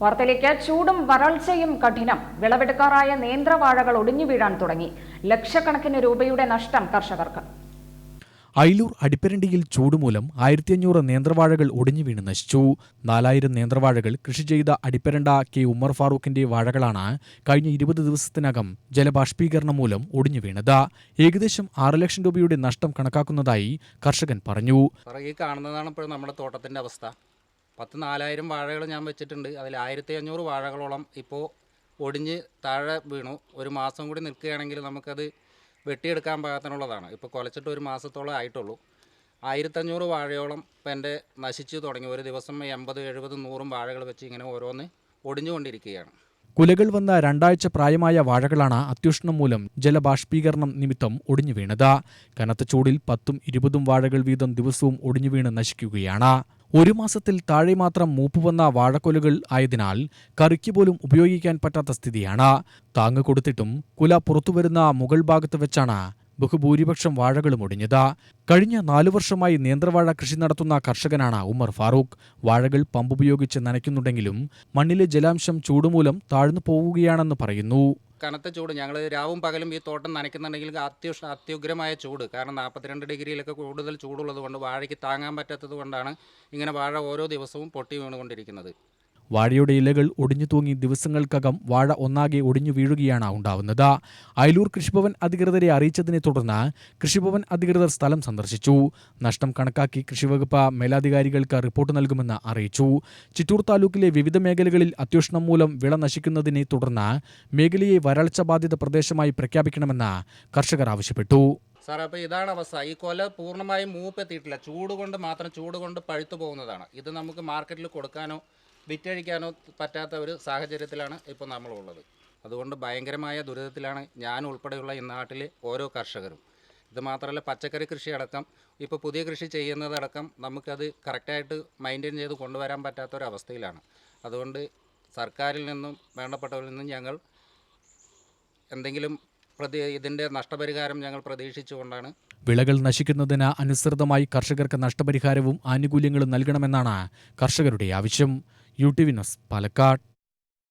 വാർത്തയിലേക്ക് ചൂടും വരൾച്ചയും കഠിനം. വിളവെടുക്കാറായ നേന്ത്രവാഴകൾ ഒടിഞ്ഞു വീഴാൻ തുടങ്ങി. ലക്ഷക്കണക്കിന് രൂപയുടെ നഷ്ടം കർഷകർക്ക്. അയിലൂർ അടിപ്പരണ്ടിയിൽ ചൂടുമൂലം ആയിരത്തി അഞ്ഞൂറ് നേന്ത്രവാഴകൾ ഒടിഞ്ഞു വീണ് നശിച്ചു. നാലായിരം നേന്ത്രവാഴകൾ കൃഷി ചെയ്ത അടിപ്പരണ്ട കെ ഉമ്മർ ഫാറൂഖിന്റെ വാഴകളാണ് കഴിഞ്ഞ ഇരുപത് ദിവസത്തിനകം ജലബാഷ്പീകരണം മൂലം ഒടിഞ്ഞു വീണത്. ഏകദേശം ആറ് ലക്ഷം രൂപയുടെ നഷ്ടം കണക്കാക്കുന്നതായി കർഷകൻ പറഞ്ഞു. ഈ കാണുന്നതാണ് ഇപ്പോൾ നമ്മുടെ തോട്ടത്തിന്റെ അവസ്ഥ. പത്ത് നാലായിരം വാഴകൾ ഞാൻ വെച്ചിട്ടുണ്ട്. അതിൽ ആയിരത്തി അഞ്ഞൂറ് വാഴകളോളം ഇപ്പോൾ ഒടിഞ്ഞ് താഴെ വീണു. ഒരു മാസം കൂടി നിൽക്കുകയാണെങ്കിൽ നമുക്കത് വെട്ടിയെടുക്കാൻ പാകത്തിനുള്ളതാണ്. ഇപ്പോൾ കുലച്ചിട്ട് ഒരു മാസത്തോളം ആയിട്ടുള്ളൂ. ആയിരത്തഞ്ഞൂറ് വാഴയോളം ഇപ്പം എന്റെ നശിച്ചു തുടങ്ങി. ഒരു ദിവസം എൺപത് എഴുപത് നൂറും വാഴകൾ വെച്ച് ഇങ്ങനെ ഓരോന്ന് ഒടിഞ്ഞുകൊണ്ടിരിക്കുകയാണ്. കുലകൾ വന്ന രണ്ടാഴ്ച പ്രായമായ വാഴകളാണ് അത്യുഷ്ണം മൂലം ജലബാഷ്പീകരണം നിമിത്തം ഒടിഞ്ഞു വീണത്. കനത്ത ചൂടിൽ പത്തും ഇരുപതും വാഴകൾ വീതം ദിവസവും ഒടിഞ്ഞു വീണ് നശിക്കുകയാണ്. ഒരു മാസത്തിൽ താഴെ മാത്രം മൂപ്പ് വന്ന വാഴക്കൊലകൾ ആയതിനാൽ കറിക്ക് പോലും ഉപയോഗിക്കാൻ പറ്റാത്ത സ്ഥിതിയാണ്. താങ്ങ് കൊടുത്തിട്ടും കുല പുറത്തുവരുന്ന മുകൾ ഭാഗത്ത് വെച്ചാണ് ബഹുഭൂരിപക്ഷം വാഴകളും ഒടിഞ്ഞത്. കഴിഞ്ഞ നാലു വർഷമായി നേന്ത്രവാഴ കൃഷി നടത്തുന്ന കർഷകനാണ് ഉമർ ഫാറൂഖ്. വാഴകൾ പമ്പ് ഉപയോഗിച്ച് നനയ്ക്കുന്നുണ്ടെങ്കിലും മണ്ണിലെ ജലാംശം ചൂടുമൂലം താഴ്ന്നു പോവുകയാണെന്ന് പറയുന്നു. കനത്ത ചൂട്. ഞങ്ങൾ രാവും പകലും ഈ തോട്ടം നനയ്ക്കുന്നുണ്ടെങ്കിൽ അത്യുഷ്ണ അത്യുഗ്രമായ ചൂട്. കാരണം നാൽപ്പത്തിരണ്ട് ഡിഗ്രിയിലൊക്കെ കൂടുതൽ ചൂടുള്ളത് കൊണ്ട് വാഴയ്ക്ക് താങ്ങാൻ പറ്റാത്തത് കൊണ്ടാണ് ഇങ്ങനെ വാഴ ഓരോ ദിവസവും പൊട്ടി വീണുകൊണ്ടിരിക്കുന്നത്. വാഴയുടെ ഇലകൾ ഒടിഞ്ഞു തൂങ്ങി ദിവസങ്ങൾക്കകം വാഴ ഒന്നാകെ ഒടിഞ്ഞു വീഴുകയാണ് ഉണ്ടാവുന്നത്. അയലൂർ കൃഷിഭവൻ അധികൃതരെ അറിയിച്ചതിനെ തുടർന്ന് കൃഷിഭവൻ അധികൃതർ സ്ഥലം സന്ദർശിച്ചു. നഷ്ടം കണക്കാക്കി കൃഷിവകുപ്പ് മേലാധികാരികൾക്ക് റിപ്പോർട്ട് നൽകുമെന്ന് അറിയിച്ചു. ചിറ്റൂർ താലൂക്കിലെ വിവിധ മേഖലകളിൽ അത്യുഷ്ണം മൂലം വിള നശിക്കുന്നതിനെ തുടർന്ന് മേഖലയെ വരൾച്ച ബാധിത പ്രദേശമായി പ്രഖ്യാപിക്കണമെന്ന് കർഷകർ ആവശ്യപ്പെട്ടു. സാർ അപ്പോൾ ഇതാണ് അവസ്ഥ. ഈ കൊല പൂർണമായും മൂപ്പെത്തിയിട്ടില്ല. ചൂട് കൊണ്ട് മാത്രം ചൂട് കൊണ്ട് പഴുത്തു പോകുന്നതാണ്. ഇത് നമുക്ക് മാർക്കറ്റിൽ കൊടുക്കാനോ വിറ്റഴിക്കാനോ പറ്റാത്ത ഒരു സാഹചര്യത്തിലാണ് ഇപ്പോൾ നമ്മളുള്ളത്. അതുകൊണ്ട് ഭയങ്കരമായ ദുരിതത്തിലാണ് ഞാൻ ഉൾപ്പെടെയുള്ള ഈ നാട്ടിലെ ഓരോ കർഷകരും. ഇത് മാത്രമല്ല പച്ചക്കറി കൃഷി അടക്കം ഇപ്പോൾ പുതിയ കൃഷി ചെയ്യുന്നതടക്കം നമുക്കത് കറക്റ്റായിട്ട് മെയിന്റെയിൻ ചെയ്ത് കൊണ്ടുവരാൻ പറ്റാത്ത ഒരു അവസ്ഥയിലാണ് അതുകൊണ്ട് സർക്കാരിൽ നിന്നും വേണ്ടപ്പെട്ടവരിൽ നിന്നും ഞങ്ങൾ എന്തെങ്കിലും പ്രതി ഇതിന്റെ നഷ്ടപരിഹാരം ഞങ്ങൾ പ്രതീക്ഷിച്ചുകൊണ്ടാണ്. വിളകൾ നശിക്കുന്നതിന് അനുസൃതമായി കർഷകർക്ക് നഷ്ടപരിഹാരവും ആനുകൂല്യങ്ങളും നൽകണമെന്നാണ് കർഷകരുടെ ആവശ്യം. U T V Palakkad.